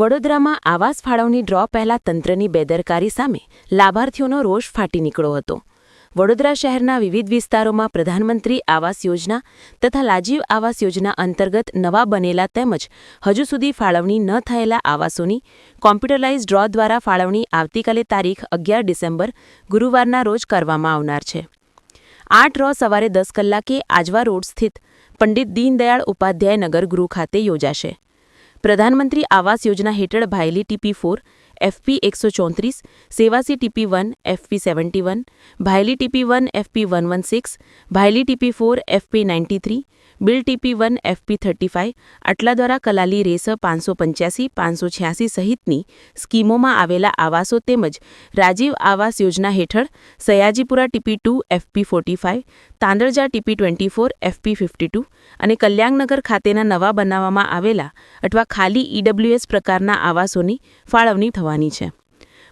વડોદરામાં આવાસ ફાળવણી ડ્રો પહેલા તંત્રની બેદરકારી સામે લાભાર્થીઓનો રોષ ફાટી નીકળ્યો હતો. વડોદરા શહેરના વિવિધ વિસ્તારોમાં પ્રધાનમંત્રી આવાસ યોજના તથા લાજીવ આવાસ યોજના અંતર્ગત નવા બનેલા તેમજ હજુ સુધી ફાળવણી ન થયેલા આવાસોની કોમ્પ્યુટરાઇઝ ડ્રો દ્વારા ફાળવણી આવતીકાલે તારીખ અગિયાર ડિસેમ્બર ગુરુવારના રોજ કરવામાં આવનાર છે. આ ડ્રો સવારે દસ કલાકે આજવા રોડ સ્થિત પંડિત દીનદયાળ ઉપાધ્યાય નગર ગૃહ ખાતે યોજાશે. પ્રધાનમંત્રી આવાસ યોજના હેઠળ ભાયેલી ટીપી ફોર એફપી એકસો ચોત્રીસ Sevasi TP one FP seventy one Bhayli TP one FP one one six Bhayli TP four FP ninety three Bil TP one FP thirty five આટલા દ્વારા કલાલી રેસ પાંચસો પંચ્યાસી પાંચસો છ્યાસી સહિતની સ્કીમોમાં આવેલા આવાસો તેમજ રાજીવ આવાસ યોજના હેઠળ Sayajipura TP two FP forty five Tandalja TP twenty four FP fifty two અને કલ્યાણનગર ખાતેના નવા બનાવવામાં આવેલા અથવા ખાલી ઈડબ્લ્યુએસ પ્રકારના આવાસોની ફાળવણી થવાની છે.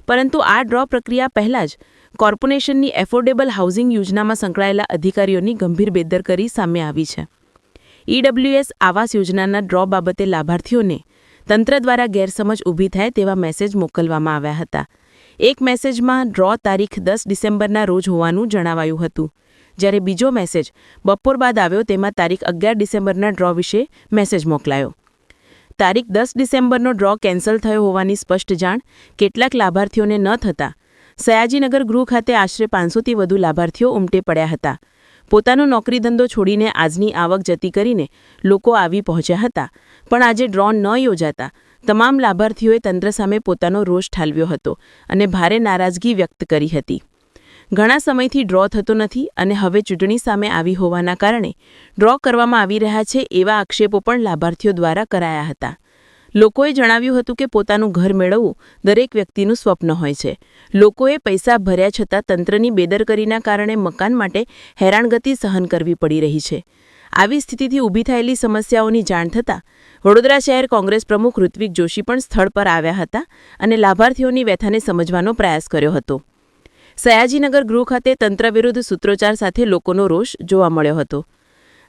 પરંતુ આ ડ્રો પ્રક્રિયા પહેલાં જ કોર્પોરેશનની એફોર્ડેબલ હાઉસિંગ યોજનામાં સંકળાયેલા અધિકારીઓની ગંભીર બેદરકારી સામે આવી છે. ઈડબ્લ્યુએસ આવાસ યોજનાના ડ્રો બાબતે લાભાર્થીઓને તંત્ર દ્વારા ગેરસમજ ઊભી થાય તેવા મેસેજ મોકલવામાં આવ્યા હતા. એક મેસેજમાં, ડ્રો તારીખ દસ ડિસેમ્બરના રોજ હોવાનું જણાવાયું હતું. જ્યારે બીજો મેસેજ બપોર બાદ આવ્યો, તેમાં તારીખ અગિયાર ડિસેમ્બરના ડ્રો વિશે મેસેજ મોકલાયો. તારીખ દસ ડિસેમ્બરનો ડ્રો કેન્સલ થયો હોવાની સ્પષ્ટ જાણ કેટલાક લાભાર્થીઓને ન થતાં. સયાજીનગર ગૃહ ખાતે આશરે પાંચસોથી વધુ લાભાર્થીઓ ઉમટે પડ્યા હતા. પોતાનો નોકરી ધંધો છોડીને આજની આવક જતી કરીને લોકો આવી પહોંચ્યા હતા, પણ આજે ડ્રો ન યોજાતા. તમામ લાભાર્થીઓએ તંત્ર સામે પોતાનો રોષ ઠાલવ્યો હતો અને ભારે નારાજગી વ્યક્ત કરી હતી. ઘણા સમયથી ડ્રો થતો નથી અને હવે ચૂંટણી સામે આવી હોવાના કારણે ડ્રો કરવામાં આવી રહ્યા છે એવા આક્ષેપો પણ લાભાર્થીઓ દ્વારા કરાયા હતા. લોકોએ જણાવ્યું હતું કે પોતાનું ઘર મેળવવું દરેક વ્યક્તિનું સ્વપ્ન હોય છે. લોકોએ પૈસા ભર્યા છતાં તંત્રની બેદરકારીના કારણે મકાન માટે હેરાનગતિ સહન કરવી પડી રહી છે. આવી સ્થિતિથી ઊભી થયેલી સમસ્યાઓની જાણ થતાં વડોદરા શહેર કોંગ્રેસ પ્રમુખ ઋત્વિક જોશી પણ સ્થળ પર આવ્યા હતા અને લાભાર્થીઓની વ્યથાને સમજવાનો પ્રયાસ કર્યો હતો. સયાજીનગર ગૃહ ખાતે તંત્ર વિરુદ્ધ સૂત્રોચ્ચાર સાથે લોકોનો રોષ જોવા મળ્યો હતો.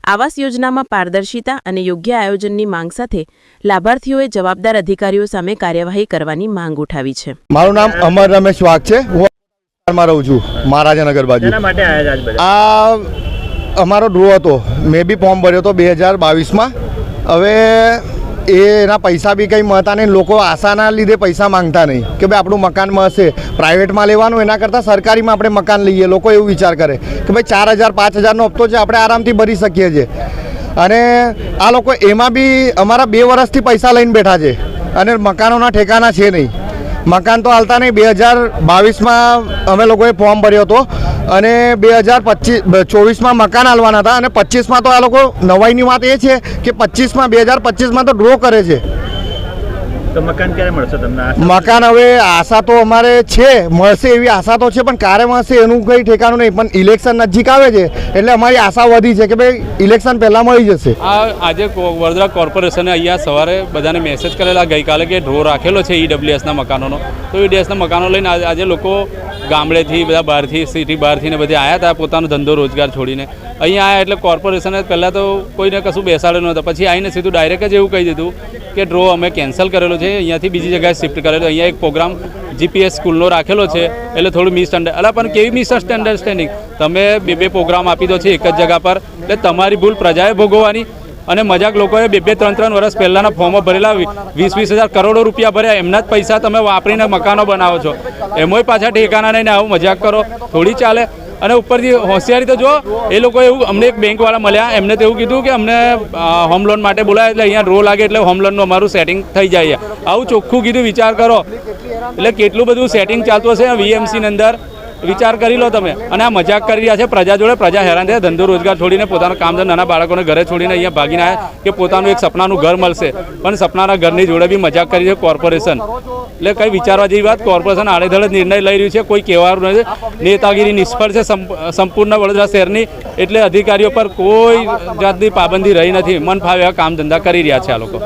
આવાસ યોજનામાં પારદર્શિતા અને યોગ્ય આયોજનની માંગ સાથે લાભાર્થીઓએ જવાબદાર અધિકારીઓ સામે કાર્યવાહી કરવાની માંગ ઉઠાવી છે. મારું નામ અમર રમેશ વાઘ છે. હું રહું છું મહારાજાનગર બાજુ આ અમારો ડ્રો હતો. મેં બી ફોર્મ ભર્યો હતો બે હજાર બાવીસમાં. હવે એના પૈસા બી કંઈ મળતા નહીં. લોકો આશાના લીધે પૈસા માંગતા નહીં કે ભાઈ આપણું મકાન મળશે. પ્રાઇવેટમાં લેવાનું, એના કરતાં સરકારીમાં આપણે મકાન લઈએ. લોકો એવું વિચાર કરે કે ભાઈ ચાર હજાર, પાંચ હજારનો હપ્તો છે, આપણે આરામથી ભરી શકીએ છીએ. અને આ લોકો એમાં બી અમારા બે વર્ષથી પૈસા લઈને બેઠા છે. અને મકાનોના ઠેકાના છે નહીં. મકાન તો હાલતા નહીં. બે હજાર બાવીસમાં અમે લોકોએ ફોર્મ ભર્યો હતો અને બે હજાર પચીસ, ચોવીસમાં મકાન હાલવાના હતા અને પચીસમાં તો આ લોકો નવાઈની વાત એ છે કે પચીસમાં, બે હજાર પચીસમાં તો ડ્રો કરે છે. તો મકાન ક્યારે મળશે તમને? મકાન હવે આશા તો અમારે છે મળશે એવી આશા તો છે પણ ક્યારે મળશે એનું કંઈ ઠેકાણું નહીં. પણ ઇલેક્શન નજીક આવે છે એટલે અમારી આશા વધી છે કે ભાઈ ઇલેક્શન પહેલાં મળી જશે. આ આજે વડોદરા કોર્પોરેશને અહીંયા સવારે બધાને મેસેજ કરેલા ગઈકાલે કે ઢોર રાખેલો છે ઈડબ્લ્યુએસના મકાનોનો. તો ઈડબ્લ્યુએસના મકાનો લઈને આજે લોકો ગામડેથી બધા બહારથી, સિટી બહારથી ને બધે આવ્યા હતા, પોતાનો ધંધો રોજગાર છોડીને. અહીંયા આવ્યા એટલે કોર્પોરેશને પહેલાં તો કોઈને કશું બેસાડ્યું નહોતા. પછી આવીને સીધું ડાયરેક્ટ જ એવું કહી દીધું કે, ડ્રો, અમે કેન્સલ કરેલો છે, અહીંયાથી બીજી જગ્યાએ શિફ્ટ કરેલો અહીંયા એક પ્રોગ્રામ જીપીએસ સ્કૂલનો રાખેલો છે, એટલે થોડું મિસઅન્ડર અલા, પણ કેવી મિસઅન્ડરસ્ટેન્ડિંગ તમે બે બે પ્રોગ્રામ આપી દો છે એક જ જગ્યા પર, એટલે તમારી ભૂલ પ્રજાએ ભોગવવાની. અને મજાક લોકોએ બે બે ત્રણ ત્રણ વર્ષ પહેલાંના ફોર્મો ભરેલા વીસ વીસ હજાર કરોડો રૂપિયા ભર્યા. એમના જ પૈસા તમે વાપરીને મકાનો બનાવો છો. એમાંય પાછા ઠેકાના નહીં ને આવું મજાક કરો. થોડી ચાલે. અને ઉપરથી હોશિયારી તો જો એ લોકો એવું અમને એક બેંકવાળા મળ્યા. એમને તો એવું કીધું કે અમને હોમ લોન માટે બોલાય એટલે અહીંયા રો લાગે એટલે હોમ લોનનું અમારું સેટિંગ થઈ જાય. આવું ચોખ્ખું કીધું, વિચાર કરો. એટલે કેટલું બધું સેટિંગ ચાલતું હશે વીએમસીની અંદર. વિચાર કરી લો તમે. અને આ મજાક કરી રહ્યા છે, પ્રજા જોડે પ્રજા હેરાન થાય. ધંધો રોજગાર છોડીને પોતાનું કામ નાના બાળકોને ઘરે છોડીને અહીંયા ભાગીને આવ્યા કે પોતાનું એક સપનાનું ઘર મળશે. પણ સપનાના ઘરની જોડે બી મજાક કરી છે કોર્પોરેશન. એટલે કંઈ વિચારવા જેવી વાત, કોર્પોરેશન આડેધડ નિર્ણય લઈ રહ્યું છે, કોઈ કહેવાનું નથી. નેતાગીરી નિષ્ફળ છે, સંપ- સંપૂર્ણ વડોદરા શહેરની, એટલે અધિકારીઓ પર કોઈ જાતની પાબંદી રહી નથી. મન ફાવે કામ ધંધા કરી રહ્યા છે આ લોકો.